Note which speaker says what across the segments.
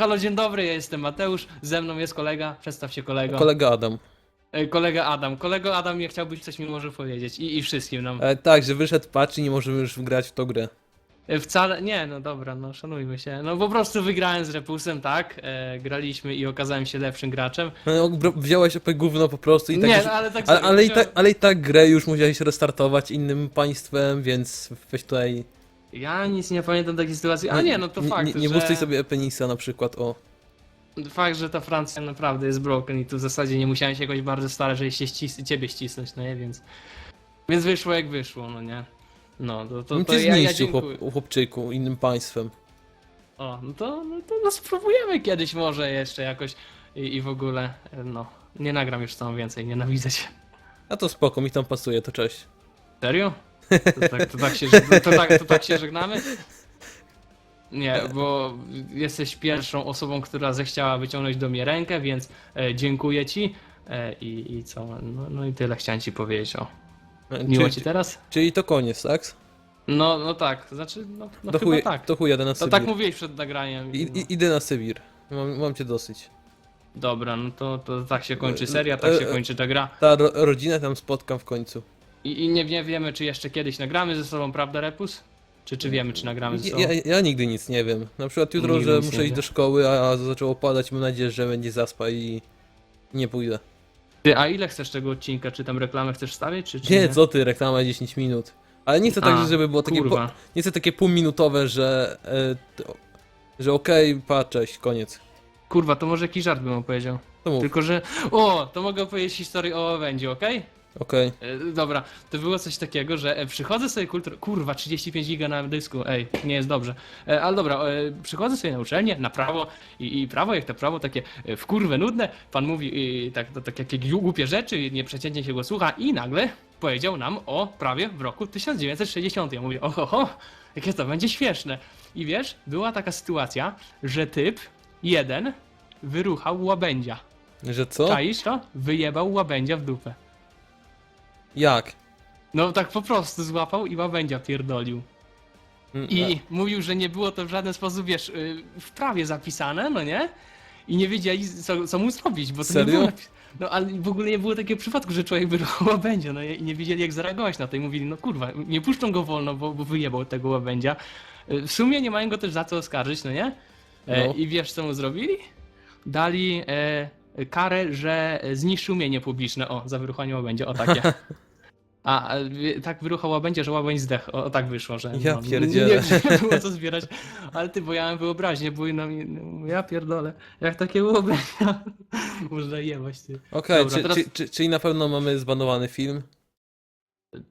Speaker 1: Halo, dzień dobry, ja jestem Mateusz, ze mną jest kolega, przedstaw się kolego.
Speaker 2: Kolega Adam.
Speaker 1: E, kolega Adam. Kolego Adam, nie chciałbyś coś mi może powiedzieć i, i wszystkim nam.
Speaker 2: E, tak, że wyszedł patch i nie możemy już grać w tą grę.
Speaker 1: E, Wcale, nie, no dobra, no szanujmy się. No po prostu wygrałem z Repusem, tak, e, graliśmy i okazałem się lepszym graczem.
Speaker 2: No, bro- wziąłeś opę gówno po prostu i tak
Speaker 1: nie,
Speaker 2: już,
Speaker 1: no ale tak
Speaker 2: ale,
Speaker 1: sobie
Speaker 2: ale, i tak, ale i tak grę już musiałeś restartować innym państwem, więc weź tutaj...
Speaker 1: Ja nic nie pamiętam takiej sytuacji, a nie, no to fakt,
Speaker 2: Nie, nie
Speaker 1: że...
Speaker 2: boostuj sobie Epenisa na przykład, o.
Speaker 1: Fakt, że ta Francja naprawdę jest broken i tu w zasadzie nie musiałem się jakoś bardzo starać, żeby się ścis ciebie ścisnąć, no nie, więc... Więc wyszło jak wyszło, no nie. No, to, to,
Speaker 2: Bym
Speaker 1: to
Speaker 2: cię
Speaker 1: ja, ja
Speaker 2: zniszczył,
Speaker 1: dziękuję.
Speaker 2: chłop, chłopczyku, innym państwem.
Speaker 1: O, no to, no to no spróbujemy kiedyś może jeszcze jakoś i, i w ogóle, no, nie nagram już tam więcej, nienawidzę cię.
Speaker 2: A to spoko, mi tam pasuje, to cześć.
Speaker 1: Serio? To tak, to tak, się, to, to, tak, to tak się żegnamy? Nie, bo jesteś pierwszą osobą, która zechciała wyciągnąć do mnie rękę, więc e, dziękuję ci. E, i, I co? No, no i tyle chciałem ci powiedzieć, o.
Speaker 2: E,
Speaker 1: Miło
Speaker 2: czyli,
Speaker 1: ci teraz?
Speaker 2: czyli to koniec, tak?
Speaker 1: No, no tak, znaczy, no, no
Speaker 2: to,
Speaker 1: chyba
Speaker 2: chuj,
Speaker 1: tak.
Speaker 2: to chuj, jadę na
Speaker 1: To
Speaker 2: Sybir.
Speaker 1: tak mówiłeś przed nagraniem.
Speaker 2: I, i, idę na Sybir. Mam, mam cię dosyć.
Speaker 1: Dobra, no to, to tak się kończy seria, tak się
Speaker 2: E, e,
Speaker 1: kończy ta gra.
Speaker 2: Ta ro, rodzinę tam spotkam w końcu.
Speaker 1: I, i nie, nie wiemy, czy jeszcze kiedyś nagramy ze sobą, prawda, Repus? Czy, czy wiemy, czy nagramy ze sobą?
Speaker 2: Ja, ja, nigdy nic nie wiem. Na przykład jutro,
Speaker 1: Nigdy
Speaker 2: że
Speaker 1: nic
Speaker 2: muszę
Speaker 1: nie
Speaker 2: iść do szkoły, a zaczęło padać, mam nadzieję, że będzie zaspa i nie pójdę.
Speaker 1: Ty, a ile chcesz tego odcinka? Czy tam reklamę chcesz stawić, czy, czy
Speaker 2: Nie, co ty, reklama 10 minut. Ale nie chcę tak,
Speaker 1: A,
Speaker 2: żeby było takie, po,
Speaker 1: Kurwa.
Speaker 2: nie chcę takie półminutowe, że, e, to, że okej, pa, cześć, koniec.
Speaker 1: Kurwa, to może jakiś żart bym opowiedział.
Speaker 2: To mów,
Speaker 1: Tylko, że... O, to mogę opowiedzieć historię o Będzie, okej?
Speaker 2: Okej.
Speaker 1: E, Dobra, to było coś takiego, że e, przychodzę sobie kultur... Kurwa, 35 giga na dysku, ej, nie jest dobrze. E, Ale dobra, e, przychodzę sobie na uczelnię, na prawo i, i prawo, jak to prawo takie e, w kurwę nudne, pan mówi i tak, to, tak jakie głupie rzeczy, nieprzeciętnie się go słucha i nagle powiedział nam o prawie w roku 1960. Ja mówię, oho, ho, jakie to będzie śmieszne. I wiesz, była taka sytuacja, że typ jeden wyruchał łabędzia.
Speaker 2: Że co?
Speaker 1: Czaisz to? Wyjebał łabędzia w dupę.
Speaker 2: Jak?
Speaker 1: No tak po prostu złapał i łabędzia pierdolił.
Speaker 2: Mm,
Speaker 1: I mówił, że nie było to w żaden sposób, wiesz, y, w prawie zapisane, no nie? I nie wiedzieli, co, co mu zrobić, bo to
Speaker 2: Serio?
Speaker 1: nie było napis- No ale w ogóle nie było takiego przypadku, że człowiek wyruchał łabędzia, no i nie wiedzieli jak zareagować na to i mówili, no kurwa, nie puszczą go wolno, bo, bo wyjebał tego łabędzia. Y, W sumie nie mają go też za co oskarżyć, no nie? E,
Speaker 2: No.
Speaker 1: I wiesz co mu zrobili? Dali e, karę, że zniszczył mienie publiczne, o, za wyruchanie łabędzia, o takie. A, tak wyruchał łabędzie, że łabędź zdech. O, tak wyszło, że.
Speaker 2: Ja
Speaker 1: no,
Speaker 2: pierdzielę.
Speaker 1: Nie, nie było co zbierać. Ale ty, bo ja mam wyobraźnię, bo no, ja pierdolę. Jak takie łabędzia można jebać, ty.
Speaker 2: Okej,
Speaker 1: Dobra,
Speaker 2: czy,
Speaker 1: teraz-
Speaker 2: czy, czy, czyli na pewno mamy zbanowany film?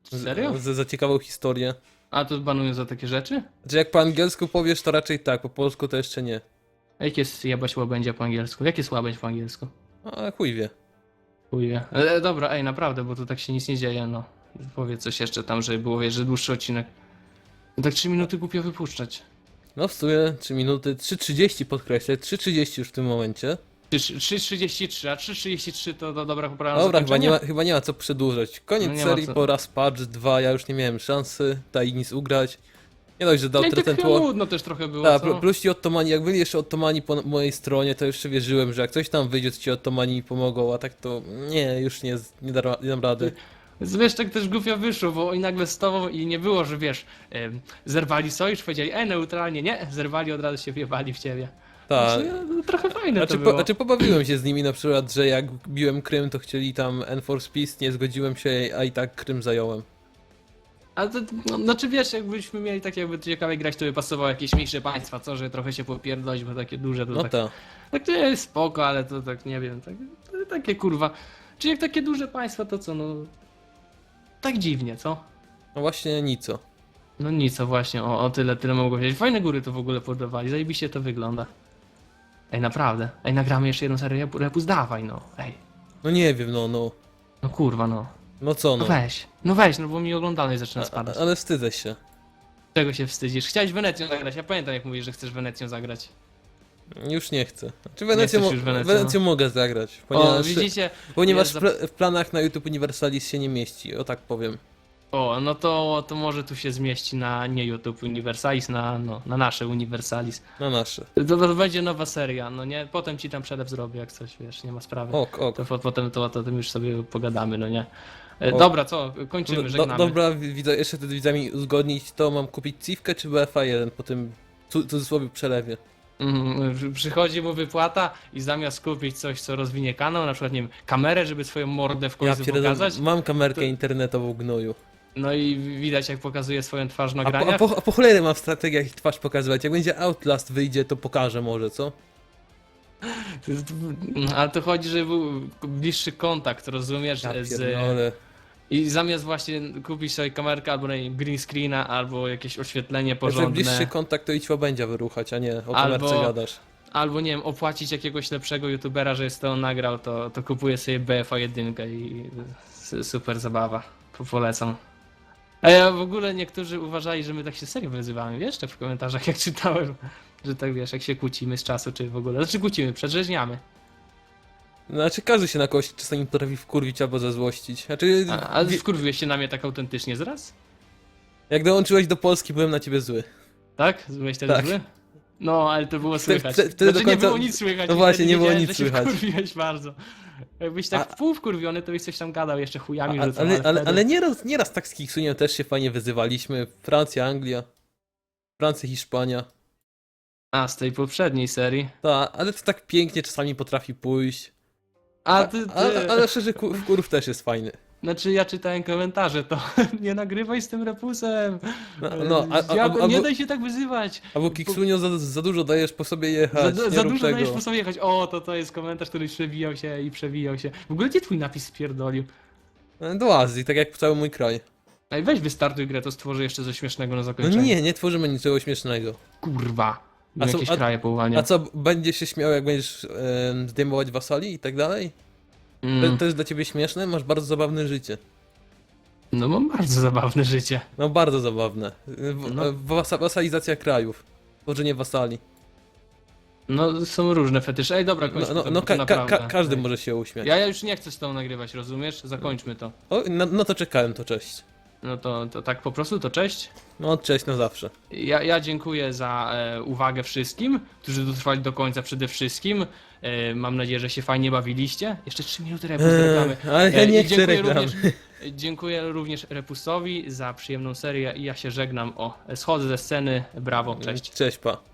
Speaker 1: Serio?
Speaker 2: Z, za ciekawą historię.
Speaker 1: A tu banują za takie rzeczy?
Speaker 2: Znaczy jak po angielsku powiesz, to raczej tak, po polsku to jeszcze nie.
Speaker 1: A jak jest jebać łabędzia po angielsku? Jak jest łabędź po angielsku?
Speaker 2: A chuj wie.
Speaker 1: Chuj wie. E, dobra, ej, naprawdę, bo tu tak się nic nie dzieje, no. Powiedz coś jeszcze tam, żeby było, wiesz, że dłuższy odcinek. No tak 3 minuty głupio wypuszczać.
Speaker 2: No w sumie 3 minuty, 3.30 podkreślę, 3.30 już w tym momencie.
Speaker 1: 3.33, a 3.33 to, to dobra poprawna
Speaker 2: Dobra, chyba nie, ma, chyba nie ma co przedłużać. Koniec
Speaker 1: No nie ma
Speaker 2: serii
Speaker 1: co.
Speaker 2: po raz patch 2, ja już nie miałem szansy tutaj nic ugrać. Nie dość, że dał
Speaker 1: No i
Speaker 2: ten tło.
Speaker 1: nudno też trochę było,
Speaker 2: Tak,
Speaker 1: co?
Speaker 2: pl- plus ci ottomani, jak byli jeszcze ottomani po mojej stronie, to jeszcze wierzyłem, że jak coś tam wyjdzie, to ci ottomani pomogą, a tak to nie, już nie, nie, da, nie dam rady.
Speaker 1: Wiesz, tak też głupio wyszło, bo oni nagle z tobą i nie było, że wiesz, em, zerwali sojusz, powiedzieli, e, neutralnie, nie, zerwali, od razu się wjebali w ciebie.
Speaker 2: Tak.
Speaker 1: Znaczy, no, trochę fajne
Speaker 2: Znaczy,
Speaker 1: to
Speaker 2: po,
Speaker 1: było.
Speaker 2: znaczy pobawiłem się z nimi na przykład, że jak biłem Krym, to chcieli tam Enforce Peace, nie zgodziłem się, a i tak Krym zająłem.
Speaker 1: Ale to, no, znaczy wiesz, jakbyśmy mieli tak jakby ciekawie grać, to by pasowało jakieś mniejsze państwa, co, że trochę się popierdolić, bo takie duże to
Speaker 2: No
Speaker 1: tak,
Speaker 2: tak.
Speaker 1: tak to jest spoko, ale to tak, nie wiem, tak, to takie kurwa. Czy jak takie duże państwa, to co, no, tak dziwnie, co?
Speaker 2: No właśnie nico.
Speaker 1: No nic, o właśnie, o, o tyle, tyle mogło wiedzieć. Fajne góry to w ogóle podawali, zajebiście to wygląda. Ej, naprawdę. Ej, nagramy jeszcze jedną serię Repu- Repus, dawaj no. Ej,
Speaker 2: No nie wiem, no, no.
Speaker 1: no kurwa no.
Speaker 2: No co,
Speaker 1: No
Speaker 2: no.
Speaker 1: weź, no weź, no bo mi oglądalność zaczyna
Speaker 2: A,
Speaker 1: spadać.
Speaker 2: ale wstydzę się.
Speaker 1: Czego się wstydzisz? Chciałeś Wenecją zagrać, ja pamiętam jak mówisz, że chcesz Wenecją zagrać.
Speaker 2: Już nie chcę. Znaczy Wenecją,
Speaker 1: chcesz
Speaker 2: mo-
Speaker 1: już Wenecją?
Speaker 2: Wenecją mogę zagrać,
Speaker 1: O,
Speaker 2: ponieważ,
Speaker 1: widzicie?
Speaker 2: ponieważ
Speaker 1: jest
Speaker 2: w, pla- w planach na YouTube Universalis się nie mieści, o tak powiem.
Speaker 1: O, no to, to może tu się zmieści na nie YouTube Universalis, na, no, na nasze Universalis.
Speaker 2: Na nasze.
Speaker 1: To, to będzie nowa seria, no nie? Potem ci tam przelew zrobię, jak coś, wiesz, nie ma sprawy.
Speaker 2: Ok, ok.
Speaker 1: To po, potem to, to, tym już sobie pogadamy, no nie? E,
Speaker 2: O.
Speaker 1: Dobra, co? Kończymy,
Speaker 2: Do,
Speaker 1: żegnamy.
Speaker 2: dobra, wi- widzę, jeszcze z widzami uzgodnić to, mam kupić Civkę czy BFA 1 po tym cu- cudzysłowie przelewie.
Speaker 1: Mhm, przy- Przychodzi mu wypłata i zamiast kupić coś, co rozwinie kanał, na przykład, nie wiem, kamerę, żeby swoją mordę w
Speaker 2: Ja
Speaker 1: końcu
Speaker 2: pierdolę,
Speaker 1: pokazać,
Speaker 2: mam kamerkę
Speaker 1: to-
Speaker 2: internetową gnoju.
Speaker 1: no i widać, jak pokazuje swoją twarz w
Speaker 2: A po, a,
Speaker 1: nagraniach.
Speaker 2: po, a po cholery mam w strategiach ich twarz pokazywać. Jak będzie Outlast wyjdzie, to pokażę może, co?
Speaker 1: Ale to chodzi, żeby był bliższy kontakt, rozumiesz?
Speaker 2: Ja
Speaker 1: z...
Speaker 2: pierdolę.
Speaker 1: I zamiast właśnie kupić sobie kamerkę albo wiem, green screena, albo jakieś oświetlenie porządne,
Speaker 2: bliższy kontakt, to idź będzie wyruchać, a nie o
Speaker 1: Albo-
Speaker 2: kamerce gadasz.
Speaker 1: albo nie wiem, opłacić jakiegoś lepszego youtubera, że jest to on nagrał, to, to kupuję sobie BFA 1 i s- super zabawa. Po- Polecam. A ja w ogóle niektórzy uważali, że my tak się serio wyzywamy, wiesz, w komentarzach jak czytałem, że tak wiesz, jak się kłócimy z czasu, czy w ogóle, znaczy kłócimy, przedrzeźniamy.
Speaker 2: Znaczy każdy się na kogoś czasami potrafi wkurwić albo zezłościć. Znaczy,
Speaker 1: A, ale
Speaker 2: wie-
Speaker 1: wkurwiłeś się na mnie tak autentycznie zraz?
Speaker 2: jak dołączyłeś do Polski, byłem na ciebie zły.
Speaker 1: Tak? Byłeś wtedy
Speaker 2: Tak.
Speaker 1: zły? No, ale to było słychać.
Speaker 2: wtedy- wtedy
Speaker 1: znaczy,
Speaker 2: do
Speaker 1: nie
Speaker 2: końca-
Speaker 1: było nic słychać.
Speaker 2: no
Speaker 1: i
Speaker 2: właśnie,
Speaker 1: wtedy
Speaker 2: nie było
Speaker 1: wiedziałem,
Speaker 2: nic
Speaker 1: że się
Speaker 2: słychać.
Speaker 1: wkurwiłeś bardzo. Jakbyś tak
Speaker 2: A-
Speaker 1: wpół wkurwiony, to byś coś tam gadał, jeszcze
Speaker 2: A,
Speaker 1: chujami rzucał,
Speaker 2: ale, ale,
Speaker 1: wtedy-
Speaker 2: ale nieraz, nieraz tak z Kiksuniem też się fajnie wyzywaliśmy. Francja, Anglia. Francja, Hiszpania.
Speaker 1: A, z tej poprzedniej serii.
Speaker 2: Tak, ale to tak pięknie czasami potrafi pójść.
Speaker 1: A ty, ty...
Speaker 2: ale, ale szczerze, ku- wkurw też jest fajny.
Speaker 1: Znaczy ja czytałem komentarze, to nie nagrywaj z tym repusem.
Speaker 2: No, no a, a, a,
Speaker 1: nie daj się tak wyzywać.
Speaker 2: albo Kiksunio za, za dużo dajesz po sobie jechać.
Speaker 1: Za, za dużo
Speaker 2: tego.
Speaker 1: dajesz po sobie jechać. O, to to jest komentarz, który przewijał się i przewijał się. W ogóle gdzie twój napis spierdolił?
Speaker 2: Do Azji, tak jak cały mój kraj.
Speaker 1: Ej, weź wystartuj grę, to stworzę jeszcze coś śmiesznego na
Speaker 2: No
Speaker 1: zakończenie.
Speaker 2: nie, nie tworzymy niczego śmiesznego.
Speaker 1: Kurwa.
Speaker 2: A co-
Speaker 1: jakieś
Speaker 2: a-
Speaker 1: kraje połania.
Speaker 2: A co, będziesz się śmiał, jak będziesz em, zdejmować wasali i tak dalej? To,
Speaker 1: Mm.
Speaker 2: to jest dla ciebie śmieszne? Masz bardzo zabawne życie.
Speaker 1: No mam bardzo zabawne życie.
Speaker 2: No bardzo zabawne. W,
Speaker 1: No.
Speaker 2: wasa, wasalizacja krajów. Tworzenie wasali.
Speaker 1: No są różne fetysze. Ej, dobra,
Speaker 2: No,
Speaker 1: kończmy
Speaker 2: no,
Speaker 1: to,
Speaker 2: no
Speaker 1: bo to
Speaker 2: ka, ka,
Speaker 1: naprawdę.
Speaker 2: ka, każdy może się uśmiać.
Speaker 1: Ja, ja już nie chcę z tą nagrywać, rozumiesz? Zakończmy to.
Speaker 2: O, no, no to czekałem, to cześć.
Speaker 1: No to, to tak po prostu, to cześć.
Speaker 2: No cześć na zawsze.
Speaker 1: Ja, ja dziękuję za e, uwagę wszystkim, którzy dotrwali do końca przede wszystkim. E, mam nadzieję, że się fajnie bawiliście. Jeszcze 3 minuty reklamy.
Speaker 2: Eee, ale ja
Speaker 1: E,
Speaker 2: nie
Speaker 1: i
Speaker 2: chcę
Speaker 1: dziękuję również, dziękuję również Repusowi za przyjemną serię i ja się żegnam. O, schodzę ze sceny. Brawo, cześć.
Speaker 2: Cześć, pa.